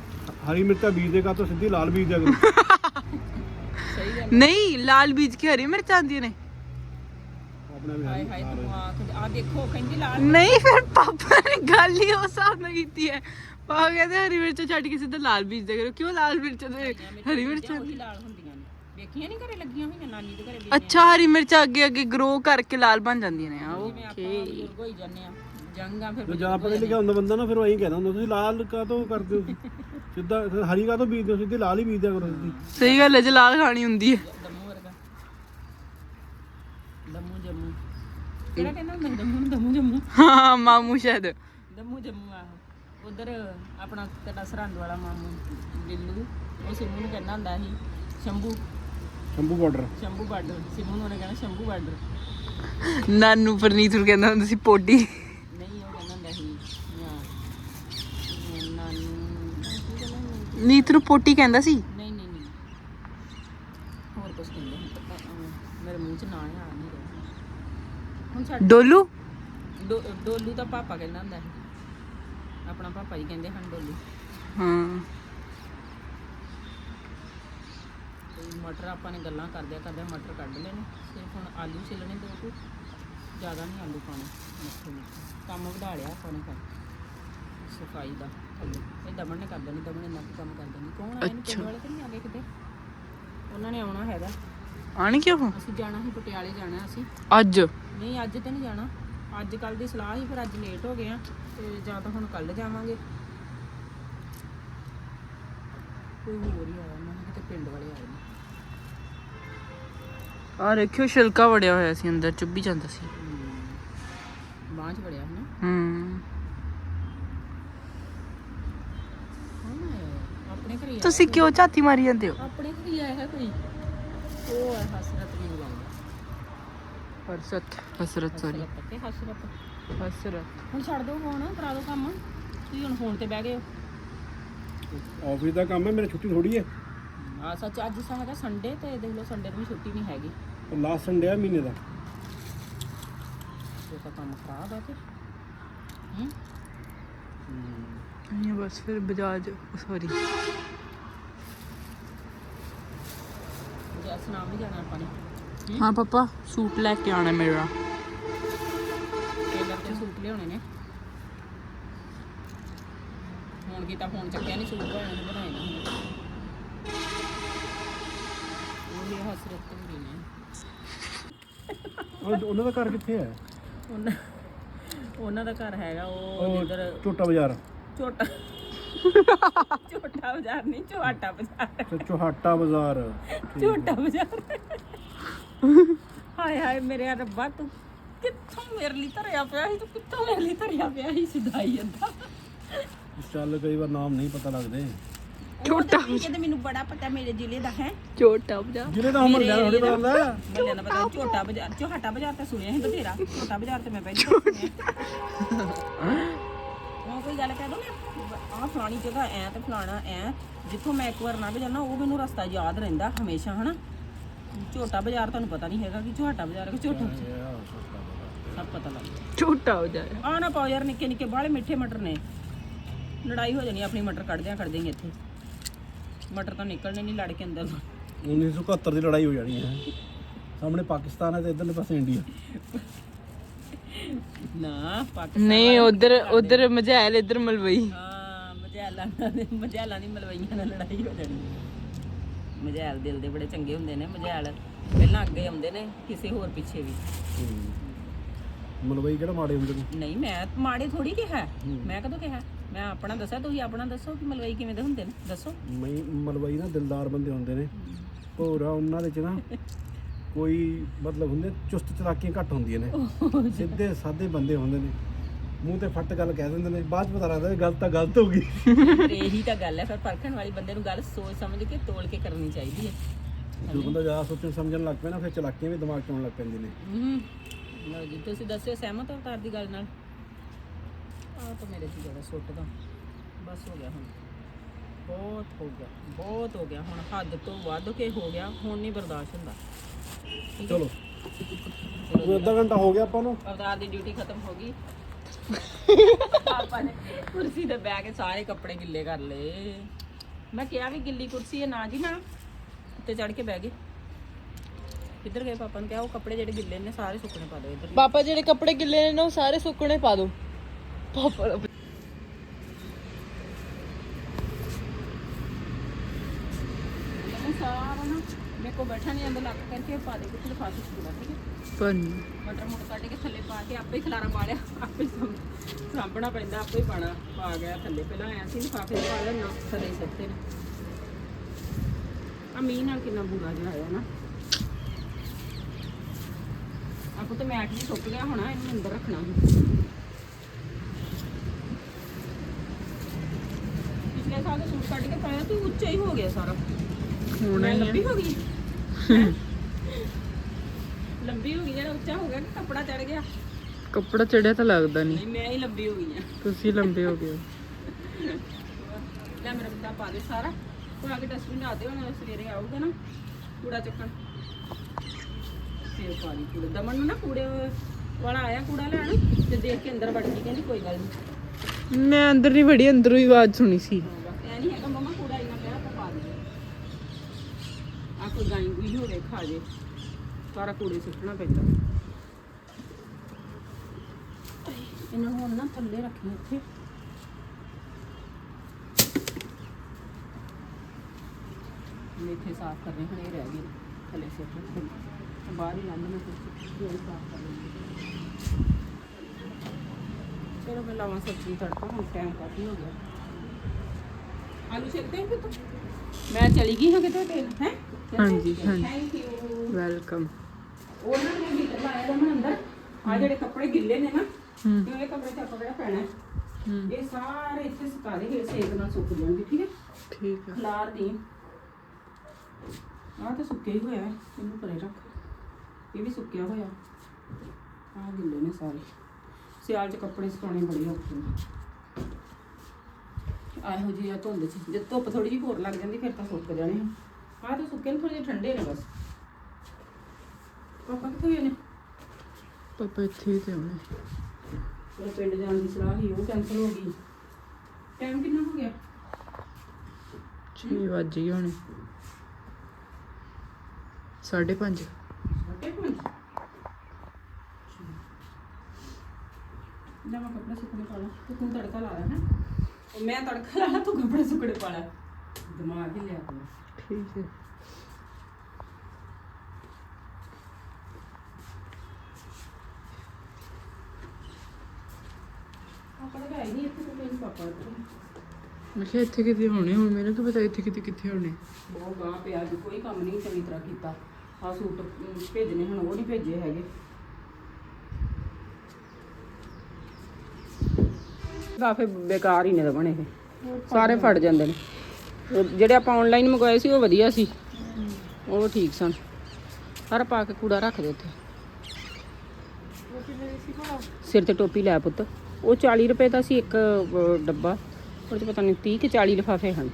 ਹਰੀ ਮਿਰਚਾਂ ਬੀਜ ਦੇਗਾ ਤਾਂ ਸਿੱਧੀ ਲਾਲ ਬੀਜ ਦਿਆ ਕਰੋ। ਸਹੀ ਗੱਲ ਨਹੀਂ ਲਾਲ ਬੀਜ ਕੇ ਹਰੀ ਮਿਰਚ ਆਉਂਦੀਆਂ ਨੇ ਆਪਣੇ ਵੀ ਹਾਏ ਹਰੀ ਹਾਏ ਦਿਮਾਗ ਆ ਦੇਖੋ ਕਹਿੰਦੀ ਲਾਲ ਨਹੀਂ ਫਿਰ ਪਾਪਾ ਨੇ ਗੱਲ ਹੀ ਉਸ ਹਿਸਾਬ ਨਾਲ ਕੀਤੀ ਹੈ ਪਾਪਾ ਕਹਿੰਦੇ ਹਰੀ ਮਿਰਚ ਛੱਡ ਕੇ ਸਿੱਧਾ ਲਾਲ ਬੀਜ ਦੇ ਕਰੋ ਕਿਉਂ ਲਾਲ ਮਿਰਚ ਤੇ ਹਰੀ ਮਿਰਚ ਉਹੀ ਲਾਲ ਹੁੰਦੀਆਂ ਨੇ ਵੇਖੀਆਂ ਨਹੀਂ ਘਰੇ ਲੱਗੀਆਂ ਹੋਈਆਂ ਨਾਨੀ ਦੇ ਘਰੇ ਵੀ ਅੱਛਾ ਹਰੀ ਮਿਰਚ ਅੱਗੇ ਅੱਗੇ ਗਰੋ ਕਰਕੇ ਲਾਲ ਬਣ ਜਾਂਦੀਆਂ ਨੇ ਆ ਜਿਵੇਂ ਆਪਾਂ ਬਜ਼ੁਰਗ ਹੋਈ ਜਾਂਦੇ ਆ ਜੰਗਾਂ ਫਿਰ ਜੇ ਜ਼ਿਆਦਾ ਪੜ੍ਹੇ ਲਿਖਿਆ ਹੁੰਦਾ ਬੰਦਾ ਨਾ ਫਿਰ ਉਹ ਐਂ ਕਹਿੰਦਾ ਹੁੰਦਾ ਤੁਸੀਂ ਲਾਲ ਕਾਹਤੋਂ ਕਰਦੇ ਹੋ? ਸਿੱਧਾ ਹਰੀ ਕਾਹਤੋਂ ਬੀਜਦੇ ਹੋ ਸਿੱਧੀ ਲਾਲ ਹੀ ਬੀਜ ਦਿਆ ਕਰੋ ਸਿੱਧੀ ਸਹੀ ਗੱਲ ਹੈ ਜੇ ਲਾਲ ਖਾਣੀ ਹੁੰਦੀ ਹੈ। ਦਮੂ ਵਰਗਾ। ਦਮੂ ਜੰਮੂ। ਕਿਹੜਾ ਕਹਿੰਦਾ ਹੁੰਦਾ ਸੀ ਦਮੂ ਨੂੰ ਦਮੂ ਜੰਮੂ? ਹਾਂ ਮਾਮੂ ਸ਼ਾਇਦ। ਦਮੂ ਜੰਮੂ ਆਹੋ। ਉਧਰ ਆਪਣਾ ਤੁਹਾਡਾ ਸਰਹੰਦ ਵਾਲਾ ਮਾਮੂ ਬਿੱਲੂ ਉਹ ਸਿੰਮੂ ਨੂੰ ਕਹਿੰਦਾ ਹੁੰਦਾ ਸੀ ਸ਼ੰਭੂ। ਸ਼ੰਭੂ ਬਾਰਡਰ। ਸ਼ੰਭੂ ਬਾਰਡਰ। ਸਿੰਮੂ ਨੂੰ ਉਹਨੇ ਕਹਿਣਾ ਸ਼ੰਭੂ ਬਾਰਡਰ। ਨਾਨੂ ਪਰਨੀਤ ਨੂੰ ਕਹਿੰਦਾ ਹੁੰਦਾ ਸੀ ਪੋਡੀ ਨਹੀਂ ਉਹ ਕਹਿੰਦਾ ਹੁੰਦਾ ਸੀ ਜਾਂ ਨਾਨੂ ਕੀ ਕਹਿੰਦਾ ਹੁੰਦਾ ਸੀ? ਨੀਤ ਨੂੰ ਪੋਟੀ ਕਹਿੰਦਾ ਸੀ? ਨਹੀਂ ਨਹੀਂ ਨਹੀਂ। ਹੋਰ ਕੁਝ ਕਹਿੰਦੇ ਹੁਣ ਪਤਾ ਅਹ, ਮੇਰੇ ਮੂੰਹ 'ਚ ਨਾਂ ਹੀ ਆ ਨਹੀਂ ਰਿਹਾ। ਹੁਣ ਛੱਡ ਡੋਲੂ? ਡੋ- ਡੋਲੂ ਤਾਂ ਪਾਪਾ ਕਹਿੰਦਾ ਹੁੰਦਾ ਸੀ। ਆਪਣਾ ਪਾਪਾ ਹੀ ਕਹਿੰਦੇ ਹਨ ਡੋਲੂ। ਹਾਂ। ਤੇ ਮਟਰ ਆਪਾਂ ਨੇ ਗੱਲਾਂ ਕਰਦਿਆਂ ਕਰਦਿਆਂ ਮਟਰ ਕੱਢ ਲੈਣੇ ਸਿਰਫ ਹੁਣ ਆਲੂ ਛਿੱਲਣੇ ਦੋ ਕੁ। ਜ਼ਿਆਦਾ ਨਹੀਂ ਆਲੂ ਮਿੱਠੇ ਮਿੱਠੇ ਕੰਮ ਵਧਾ ਲਿਆ ਆਪਾਂ ਨੇ ਕਰ ਸਫ਼ਾਈ ਦਾ। ਥੱਲੇ ਇਹ ਦਮਨ ਨੇ ਕਰ ਦੇਣੀ ਦਮਨ ਨੇ ਨੱਕ ਕੰਮ ਕਰ ਦੇਣੀ। ਕੌਣ ਆਏ ਨੇ ਪਿੰਡ ਵਾਲੇ ਤਾਂ ਨਹੀਂ ਆ ਗਏ ਕਿਤੇ? ਉਹਨਾਂ ਨੇ ਆਉਣਾ ਹੈਗਾ। ਆਣ ਕਿਉਂ? ਅਸੀਂ ਜਾਣਾ ਸੀ ਪਟਿਆਲੇ ਜਾਣਾ ਅਸੀਂ। ਅੱਜ? ਨਹੀਂ ਅੱਜ ਤੇ ਨਹੀਂ ਜਾਣਾ। ਅੱਜ ਕੱਲ ਦੀ ਸਲਾਹ ਹੀ ਫਿਰ ਅੱਜ ਲੇਟ ਹੋ ਗਏ ਆ ਤੇ ਜਾਂ ਤਾਂ ਹੁਣ ਕੱਲ ਜਾਵਾਂਗੇ। ਕੋਈ ਹੋਰ ਹੀ ਆਇਆ ਮੈਂ ਕਿਹਾ ਕਿਤੇ ਪਿੰਡ ਵਾਲੇ ਆਏ ਨੇ। ਆ ਦੇਖਿਓ ਛਿਲਕਾ ਵੜਿਆ ਹੋਇਆ ਸੀ ਅੰਦਰ ਚੁੱਭੀ ਜਾਂਦਾ ਸੀ। 'ਚ ਵੜਿਆ ਹਨਾ ਹੂੰ ਕੌਣ ਆਇਆ ਹੋਇਆ? ਆਪਣੇ ਘਰੇ ਹੀ ਆਇਆ ਤੁਸੀਂ ਕਿਉਂ ਝਾਤੀ ਮਾਰੀ ਜਾਂਦੇ ਹੋ? ਆਪਣੇ ਹੀ ਆਇਆ ਹੈ ਕੋਈ। ਉਹ ਹੈ ਹਸਰਤ ਮੈਨੂੰ ਲੱਗਦਾ ਹਸਰਤ। ਹਸਰਤ ਸੌਰੀ ਹਸਰਤ ਤੇ ਹਸਰਤ। ਹਸਰਤ। ਹੁਣ ਛੱਡ ਦਿਓ ਫੋਨ ਕਰਾ ਦਿਓ ਕੰਮ। ਤੁਸੀਂ ਹੁਣ ਫੋਨ ਤੇ ਬਹਿ ਗਏ ਹੋ। ਆਫਿਸ ਦਾ ਕੰਮ ਹੈ ਮੇਰੀ ਛੁੱਟੀ ਥੋੜੀ ਹੈ। ਆ ਸੱਚ ਅੱਜ ਸਾ ਹੈਗਾ ਸੰਡੇ ਤੇ ਦੇਖ ਲਓ ਸੰਡੇ ਨੂੰ ਵੀ ਛੁੱਟੀ ਨਹੀਂ ਹੈਗੀ। ਲਾਸਟ ਸੰਡੇ ਆ ਮਹੀਨੇ ਦਾ। ਇਹ ਤਾਂ ਕੰਮ ਖਰਾਬ ਹੈ ਤੇ ਹੂੰ। ਇਹ ਬਸ ਫਿਰ ਬਜਾਜ ਸੌਰੀ ਜਾਣਾ ਆਪਾਂ ਨੇ। ਹਾਂ? ਪਾਪਾ ਸੂਟ ਲੈ ਕੇ ਆਣਾ ਮੇਰਾ। ਟੇਲਰ ਤੇ ਸੂਟ ਲਿਆਉਣੇ ਨੇ। ਹੁਣ ਕੀ ਤਾਂ ਫੋਨ ਚੱਕਿਆ ਨਹੀਂ ਸੂਟ ਬਣਾਏ ਨੇ ਬਣਾਏ ਨੇ ਹਸਰਤ ਉਹ- ਉਹਨਾਂ ਦਾ ਘਰ ਕਿੱਥੇ ਹੈ? ਉਹਨਾਂ ਉਹਨਾਂ ਦਾ ਘਰ ਹੈਗਾ ਉਹ ਜਿੱਧਰ ਛੋਟਾ ਬਾਜ਼ਾਰ। ਛੋਟਾ ਛੋਟਾ ਬਾਜ਼ਾਰ ਨਹੀਂ ਛੋਟਾ ਬਾਜ਼ਾਰ। ਤੇ ਚੋਹਾਟਾ ਬਾਜ਼ਾਰ। ਛੋਟਾ ਬਾਜ਼ਾਰ। ਹਾਏ ਹਾਏ ਮੇਰੇ ਰੱਬਾ ਤੂੰ ਕਿੱਥੋਂ ਮੇਰੇ ਲਈ ਧਰਿਆ ਪਿਆ ਸੀ? ਤੂੰ ਕਿੱਥੋਂ ਮੇਰੇ ਲਈ ਧਰਿਆ ਪਿਆ ਸੀ? ਸਿਧਾਈ ਅੱਧਾ ਚੱਲ ਕਈ ਵਾਰ ਨਾਮ ਨਹੀਂ ਪਤਾ ਲੱਗਦੇ। ਛੋਟਾ ਕਹਿੰਦੇ ਮੈਨੂੰ ਬੜਾ ਪਤਾ ਮੇਰੇ ਜ਼ਿਲ੍ਹੇ ਦਾ ਹੈ। ਛੋਟਾ ਬਜਾਜ ਜਿਹਨੇ ਤਾਂ ਹਮਰ ਲਿਆ ਥੋੜੀ ਪਤਾ ਹੁੰਦਾ। ਬੱਲੇ ਦਾ ਪਤਾ ਛੋਟਾ ਬਾਜ਼ਾਰ। ਛੋਟਾ ਬਾਜ਼ਾਰ ਤਾਂ ਸੁਣਿਆ ਸੀ ਬਥੇਰਾ। ਛੋਟਾ ਬਾਜ਼ਾਰ ਤੇ ਮੈਂ ਪਹਿਲਾਂ ਸੁਣਿਆ ਉਹ ਕੋਈ ਗੱਲ ਕਹਿ ਦੋ ਨਾ? ਆਹ ਫਲਾਣੀ ਜਗ੍ਹਾ ਐ ਤੇ ਫਲਾਣਾ ਐ। ਜਿੱਥੋਂ ਮੈਂ ਇੱਕ ਵਾਰ ਲੰਘ ਜਾਣਾ ਉਹ ਮੈਨੂੰ ਰਸਤਾ ਯਾਦ ਰਹਿੰਦਾ ਹਮੇਸ਼ਾ ਹਨਾ? ਛੋਟਾ ਬਾਜ਼ਾਰ ਤੁਹਾਨੂੰ ਪਤਾ ਨਹੀਂ ਹੈਗਾ ਕਿ ਛੋਟਾ ਬਾਜ਼ਾਰ ਕਿ ਛੋਟਾ ਬਾਜ਼ਾਰ ਸਭ ਪਤਾ ਲੱਗ ਗਿਆ। ਛੋਟਾ ਬਜਾਜ ਆ। ਨਾ ਪਾਓ ਯਾਰ ਨਿੱਕੇ ਨਿੱਕੇ ਬਾਹਲੇ ਮਿੱਠੇ ਮਟਰ ਨੇ। ਲੜਾਈ ਹੋ ਜਾਣੀ ਆਪਣੀ ਮਟਰ ਕੱਢਦਿਆਂ ਕੱਢਦੇ ਹੀ ਇੱਥੇ। ਮਟਰ ਤਾਂ ਨਿਕਲਣੇ ਨਹੀਂ ਲੜ ਕੇ ਅੰਦਰ 1971 ਦੀ ਲੜਾਈ ਹੋ ਜਾਣੀ ਹੈ। ਸਾਹਮਣੇ ਪਾਕਿਸਤਾਨ ਹੈ ਤੇ ਇਧਰਲੇ ਪਾਸੇ ਇੰਡੀਆ। ਨਾ ਪਾਕਿਸਤਾਨ ਨਹੀਂ ਉਧਰ ਉਧਰ ਮਝੈਲ ਇਧਰ ਮਲਵਈ। ਹਾਂ। ਮਜੈਲਾਂ ਨਾਲ ਮਜੈਲਾਂ ਦੀ ਮਲਵਈਆਂ ਨਾਲ ਲੜਾਈ ਹੋ ਜਾਣੀ। ਮਜੈਲ ਦਿਲ ਦੇ ਬੜੇ ਚੰਗੇ ਹੁੰਦੇ ਨੇ ਮਜੈਲ ਪਹਿਲਾਂ ਅੱਗੇ ਆਉਂਦੇ ਨੇ ਕਿਸੇ ਹੋਰ ਪਿੱਛੇ ਵੀ। ਮਲਵਈ ਕਿਹੜਾ ਮਾੜੇ ਹੁੰਦੇ ਨੇ? ਨਹੀਂ ਮੈਂ ਮਾੜੇ ਥੋੜੀ ਕਿਹਾ। ਮੈਂ ਕਦੋਂ ਕਿਹਾ? ਮੈਂ ਆਪਣਾ ਦੱਸਿਆ ਤੁਸੀਂ ਆਪਣਾ ਦੱਸੋ ਕਿ ਮਲਵਈ ਕਿਵੇਂ ਦੇ ਹੁੰਦੇ ਨੇ? ਦੱਸੋ। ਮਈ ਮਲਵਈ ਨਾ ਦਿਲਦਾਰ ਬੰਦੇ ਹੁੰਦੇ ਨੇ। ਭੋਰਾ ਉਹਨਾਂ ਦੇ ਚ ਨਾ ਕੋਈ ਮਤਲਬ ਹੁੰਦੇ ਚੁਸਤ ਚਲਾਕੀਆਂ ਘੱਟ ਹੁੰਦੀਆਂ ਨੇ। ਸਿੱਧੇ ਸਾਦੇ ਬੰਦੇ ਹੁੰਦੇ ਨੇ। ਮੂੰਹ ਤੇ ਫੱਟ ਗੱਲ ਕਹਿ ਦਿੰਦੇ ਨੇ ਬਾਅਦ ਚ ਪਤਾ ਲੱਗਦਾ ਗੱਲ ਤਾਂ ਗਲਤ ਹੋ ਗਈ। ਇਹੀ ਤਾਂ ਗੱਲ ਹੈ ਫਿਰ ਪਰਖਣ ਵਾਲੀ ਬੰਦੇ ਨੂੰ ਗੱਲ ਸੋਚ ਸਮਝ ਕੇ ਤੋਲ ਕੇ ਕਰਨੀ ਚਾਹੀਦੀ ਹੈ। ਜਦੋਂ ਬੰਦਾ ਜ਼ਿਆਦਾ ਸੋਚਣ ਸਮਝਣ ਲੱਗ ਨਾ ਫਿਰ ਚਲਾਕੀਆਂ ਵੀ ਦਿਮਾਗ 'ਚ ਆਉਣ ਲੱਗ ਪੈਂਦੀਆਂ ਨੇ। ਹੂੰ ਲਓ ਜੀ ਤੁਸੀਂ ਦੱਸਿਓ ਸਹਿਮਤ ਹੋ ਤਾਰ ਦੀ ਗੱਲ ਨਾਲ? ਆ ਤਾਂ ਮੇਰੇ ਤੇ ਜਿਹੜਾ ਸੁੱਟਦਾ ਬਸ ਹੋ ਗਿਆ ਹੁਣ। ਬਹੁਤ ਹੋ ਗਿਆ ਬਹੁਤ ਹੋ ਗਿਆ। ਹੁਣ ਹੱਦ ਤੋਂ ਵੱਧ ਕੇ ਹੋ ਗਿਆ ਹੁਣ ਨਹੀਂ ਬਰਦਾਸ਼ਤ ਹੁੰਦਾ। ਚਲੋ। ਉਹ ਅੱਧਾ ਘੰਟਾ ਹੋ ਗਿਆ ਆਪਾਂ ਨੂੰ? ਅਵਤਾਰ ਦੀ ਡਿਊਟੀ ਖਤਮ ਹੋ ਗਈ। ਆਪਾਂ ਨੇ ਕੁਰਸੀ ਤੇ ਬਹਿ ਕੇ ਸਾਰੇ ਕੱਪੜੇ ਗਿੱਲੇ ਕਰ ਲਏ। ਮੈਂ ਕਿਹਾ ਵੀ ਗਿੱਲੀ ਕੁਰਸੀ ਹੈ ਨਾ ਜੀ ਨਾ ਉੱਤੇ ਚੜ ਕੇ ਬਹਿ ਗਏ। ਕਿੱਧਰ ਗਏ ਪਾਪਾ ਨੂੰ ਕਿਹਾ, ਉਹ ਕੱਪੜੇ ਜਿਹੜੇ ਗਿੱਲੇ ਨੇ, ਸਾਰੇ ਸੁੱਕਣੇ ਪਾ ਦਿਓ ਇੱਧਰ। ਪਾਪਾ ਜਿਹੜੇ ਕੱਪੜੇ ਗਿੱਲੇ ਨੇ ਉਹ ਸਾਰੇ ਸੁੱਕਣੇ ਪਾ ਦੋ ਪਾਪਾ ਮੈਂ ਸਾਰਾ ਨਾ ਮੇਰੇ ਕੋ ਬੈਠਾ ਨਹੀਂ ਜਾਂਦਾ ਲੱਕ ਕਰਕੇ ਪਾ ਦੇ ਕੁਝ ਲਿਫਾਫੇ ਚ ਪੂਰਾ ਠੀਕ ਹੈ? ਪਨ ਮਟਰ ਮੁਟਰ ਕੱਢ ਕੇ ਥੱਲੇ ਪਾ ਕੇ ਆਪੇ ਹੀ ਖਲਾਰਾ ਪਾ ਲਿਆ ਆਪੇ ਹੀ ਸਾਂਭ- ਸਾਂਭਣਾ ਪੈਂਦਾ ਆਪੇ ਹੀ ਪਾਣਾ ਪਾ ਗਿਆ ਥੱਲੇ ਪਹਿਲਾਂ ਆਇਆ ਸੀ ਲਿਫਾਫੇ ਚ ਪਾ ਲਿਆ ਨਾ ਥੱਲੇ ਸਿੱਟੇ ਨੇ। ਆ ਮੀਂਹ ਨਾਲ ਕਿੰਨਾ ਬੁਰਾ ਜਿਹਾ ਆਇਆ ਨਾ। ਆਪੋ ਤੇ ਮੈਟ ਵੀ ਸੁੱਕ ਗਿਆ ਹੋਣਾ ਇਹਨੂੰ ਅੰਦਰ ਰੱਖਣਾ ਸੀ ਪਿਛਲੇ ਸਾਲ ਦਾ ਸੂਟ ਕੱਢ ਕੇ ਪਾਇਆ ਤੂੰ ਉੱਚਾ ਹੀ ਹੋ ਗਿਆ ਸਾਰਾ। ਹੋਣਾ ਮੈਂ ਹੀ ਆ। ਲੰਬੀ ਹੋ ਗਈ? ਲੰਬੀ ਹੋ ਗਈ ਜਿਹੜਾ ਉੱਚਾ ਹੋ ਗਿਆ ਕਿ ਕੱਪੜਾ ਚੜ ਗਿਆ? ਕੱਪੜਾ ਚੜਿਆ ਤਾਂ ਲੱਗਦਾ ਨਹੀਂ ਨਹੀਂ ਮੈਂ ਹੀ ਲੰਬੀ ਹੋ ਗਈ ਆ ਤੁਸੀਂ ਲੰਬੇ ਹੋ ਗਏ ਹੋ। ਲੈ ਮੇਰਾ ਬੰਦਾ ਪਾ ਦੇ ਸਾਰਾ। ਪਾ ਕੇ ਡਸਟਬਿਨ ਲਾ ਦੇ ਹੁਣ ਸਵੇਰੇ ਆਊਗਾ ਨਾ। ਕੂੜਾ ਚੁੱਕਣ। ਫੇਰ ਪਾ ਦੀ ਕੂੜਾ। ਦਮਨ ਨੂੰ ਨਾ ਕੂੜੇ ਵਾਲਾ ਆਇਆ ਕੂੜਾ ਲੈਣ ਤੇ ਦੇਖ ਕੇ ਅੰਦਰ ਵੜ ਗਈ ਕਹਿੰਦੀ ਕੋਈ ਗੱਲ ਨਹੀਂ ਮੈਂ ਅੰਦਰ ਨਹੀਂ ਵੜੀ ਅੰਦਰੋਂ ਹੀ ਆਵਾਜ਼ ਸੁਣੀ ਸੀ। ਐ ਨਹੀਂ ਹੈਗਾ ਮਮਾ ਕੂੜਾ ਇੰਨਾ ਪਿਆ ਤਾਂ ਪਾ ਦੇ ਆ ਕੋਈ ਗਾਈ ਗੁਈ ਹੋਵੇ ਖਾ ਜੇ ਸਾਰਾ ਕੂੜੇ ਸੁੱਟਣਾ ਪੈਂਦਾ। ਇਹਨਾਂ ਨੂੰ ਹੁਣ ਨਾ ਥੱਲੇ ਰੱਖੀ ਇੱਥੇ। ਮੇਥੇ ਸਾਫ਼ ਕਰਨੇ ਹੁਣ ਇਹ ਰਹਿ ਗਏ ਥੱਲੇ ਸੁੱਟ ਬਾਹਰ ਹੀ ਲੰਘ ਮੈਂ ਕੁਝ ਸਾਫ਼ ਕਰ ਲੈਂਦੀ ਚਲੋ ਮੈਂ ਲਾਵਾਂ ਸਬਜ਼ੀ ਤੜਕਾ ਹੁਣ ਟਾਈਮ ਕਾਫੀ ਹੋ ਗਿਆ। ਆਲੂ ਛਿਲਦੇ ਹੋ ਤੂੰ ਮੈਂ ਚਲੀ ਗਈ ਹਾਂ ਕਿਤੇ ਤੇ ਹੈ? ਹਾਂਜੀ, ਹਾਂਜੀ। ਥੈਂਕ ਯੂ ਵੈਲਕਮ ਉਹਨਾਂ ਨੇ ਮੀਟਰ ਲਾਇਆ ਦਾ ਮੈਂ ਅੰਦਰ। ਆ ਜਿਹੜੇ ਕੱਪੜੇ ਗਿੱਲੇ ਨੇ ਨਾ ਤੇ ਇਹ ਕੱਪੜੇ ਚੱਕ ਕਿਹੜਾ ਪੈਣਾ ਹੈ? ਇਹ ਸਾਰੇ ਇੱਥੇ ਸੁਕਾ ਦੇ ਸੇਕ ਨਾਲ ਸੁੱਕ ਜਾਣਗੇ ਠੀਕ ਹੈ? ਠੀਕ ਆ। ਖਲਾਰ ਦੀ ਆਹ ਤਾਂ ਸੁੱਕਿਆ ਹੀ ਹੋਇਆ ਹੈ, ਇਹਨੂੰ ਪਰੇ ਰੱਖ। ਇਹ ਵੀ ਸੁੱਕਿਆ ਹੋਇਆ। ਆਹ ਗਿੱਲੇ ਨੇ ਸਾਰੇ। ਸਿਆਲ 'ਚ ਕੱਪੜੇ ਸੁਕਾਉਣੇ ਬੜੇ ਔਖੇ ਨੇ। ਆਹੋ ਜੀ ਆ ਧੁੰਦ 'ਚ। ਜਦ ਧੁੱਪ ਥੋੜੀ ਜਿਹੀ ਹੋਰ ਲੱਗ ਜਾਂਦੀ ਫਿਰ ਤਾਂ ਸੁੱਕ ਜਾਣੇ ਆ। ਆਹ ਤਾਂ ਸੁੱਕੇ ਨੇ ਥੋੜੇ ਜਿਹੇ ਠੰਡੇ ਨੇ ਬਸ। ਪਾਪਾ ਕਿੱਥੇ ਗਏ ਨੇ? ਪਾਪਾ ਇੱਥੇ ਹੀ ਤੇ ਆਉਣੇ ਉਹ ਪਿੰਡ ਜਾਣ ਦੀ ਸਲਾਹ ਸੀ ਉਹ ਕੈਂਸਲ ਹੋ ਗਈ। ਟਾਈਮ ਕਿੰਨਾ ਹੋ ਗਿਆ? 6 ਵਜੇ ਹੀ ਹੋਣੇ। 5:30 ਸਾਢੇ ਪੰਜ? ਲੈ ਮੈਂ ਕੱਪੜੇ ਸੁੱਕਣੇ ਪਾ ਲਾਂ। ਤੇ ਤੂੰ ਤੜਕਾ ਲਾ ਲੈ ਹੈ ਮੈਂ ਤੜਕਾ ਲਾ ਲਾ ਤੂੰ ਕੱਪੜੇ ਸੁੱਕਣੇ ਪਾ ਲੈ। ਦਿਮਾਗ ਹੀ ਲਿਆ ਤੂੰ। ਠੀਕ ਹੈ। ਤਾਂ ਮੈਂ ਕਿਹਾ ਇੱਥੇ ਕਿਤੇ ਹੋਣੇ ਹੁਣ ਮੈਨੂੰ ਕੀ ਪਤਾ ਇੱਥੇ ਕਿਤੇ ਕਿੱਥੇ ਹੋਣੇ। ਬਹੁਤ ਗਾਂ ਪਿਆ ਜੀ ਕੋਈ ਕੰਮ ਨਹੀਂ ਚੰਗੀ ਤਰ੍ਹਾਂ ਕੀਤਾ। ਆ ਸੂਟ ਅਮ, ਭੇਜਣੇ ਹੁਣ ਉਹ ਨਹੀਂ ਭੇਜੇ ਹੈਗੇ। ਗਾਫੇ ਬੇਕਾਰ ਹੀ ਨੇ ਤਾਂ ਬਣੇ ਇਹ। ਸਾਰੇ ਫਟ ਜਾਂਦੇ ਨੇ। ਉਹ ਜਿਹੜੇ ਆਪਾਂ ਆਨਲਾਈਨ ਮੰਗਵਾਏ ਸੀ ਉਹ ਵਧੀਆ ਸੀ। ਉਹ ਠੀਕ ਸਨ। ਹਰ ਪਾ ਕੇ ਕੂੜਾ ਰੱਖ ਦੇ ਉੱਥੇ। ਸਿਰ ਤੇ ਟੋਪੀ ਲੈ ਪੁੱਤ। ਉਹ 40 ਰੁਪਏ ਦਾ ਸੀ ਇੱਕ ਅਹ, ਡੱਬਾ। ਉਹਦੇ 'ਚ ਪਤਾ ਨਹੀਂ 30 ਕਿ 40 ਲਿਫਾਫੇ ਹਨ।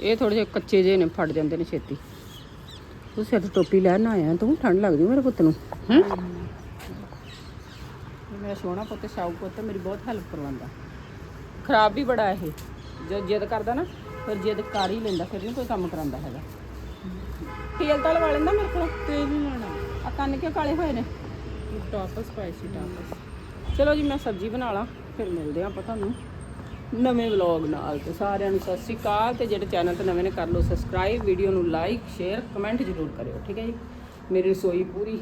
ਇਹ ਥੋੜੇ ਜਿਹੇ ਕੱਚੇ ਜਿਹੇ ਨੇ ਫਟ ਜਾਂਦੇ ਨੇ ਛੇਤੀ। ਤੂੰ ਸਿਰ ਤੇ ਟੋਪੀ ਲੈਣ ਆਇਆ ਤੂੰ ਠੰਡ ਲੱਗਦੀ ਮੇਰੇ ਪੁੱਤ ਨੂੰ। ਹੈ? ਮੇਰਾ ਸੋਹਣਾ ਪੁੱਤ ਸ਼ਾਉ ਪੁੱਤ ਮੇਰੀ ਬਹੁਤ ਹੈਲਪ ਕਰਵਾਉਂਦਾ। ਖਰਾਬ ਵੀ ਬੜਾ ਇਹ। ਜੋ ਜਿੱਦ ਕਰਦਾ ਨਾ ਫਿਰ ਜਿੱਦ ਕਰ ਹੀ ਲੈਂਦਾ ਫਿਰ ਨਹੀਂ ਕੋਈ ਕੰਮ ਕਰਾਉਂਦਾ ਹੈਗਾ। ਤੇਲ ਤਾਂ ਲਵਾ ਲੈਂਦਾ ਮੇਰੇ ਕੋਲ। ਤੇਲ ਨਹੀਂ ਲਾਉਣਾ ਆ ਕੰਨ ਕਿਉਂ ਕਾਲੇ ਹੋਏ ਨੇ? Tops spicy tops. ਚਲੋ ਜੀ ਮੈਂ ਸਬਜ਼ੀ ਬਣਾ ਲਾਂ ਫਿਰ ਮਿਲਦੇ ਆਪਾਂ ਤੁਹਾਨੂੰ ਨਵੇਂ ਵਲੌਗ ਨਾਲ। ਤੇ ਸਾਰਿਆਂ ਨੂੰ ਸਤਿ ਸ਼੍ਰੀ ਅਕਾਲ। ਤੇ ਜਿਹੜੇ ਚੈਨਲ ਤੇ ਨਵੇਂ ਨੇ ਕਰ ਲਓ ਸਬਸਕ੍ਰਾਈਬ। ਵੀਡੀਓ ਨੂੰ ਲਾਈਕ ਸ਼ੇਅਰ ਕਮੈਂਟ ਜ਼ਰੂਰ ਕਰਿਓ ਠੀਕ ਹੈ ਜੀ? ਮੇਰੀ ਰਸੋਈ ਪੂਰੀ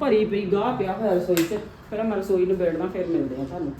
ਭਰੀ ਪਈ ਗਾਹ ਪਿਆ ਹੋਇਆ ਰਸੋਈ 'ਚ। ਫਿਰ ਮੈਂ ਰਸੋਈ ਨੂੰ ਬੈਠਦਾ ਫਿਰ ਮਿਲਦੇ ਹਾਂ ਤੁਹਾਨੂੰ।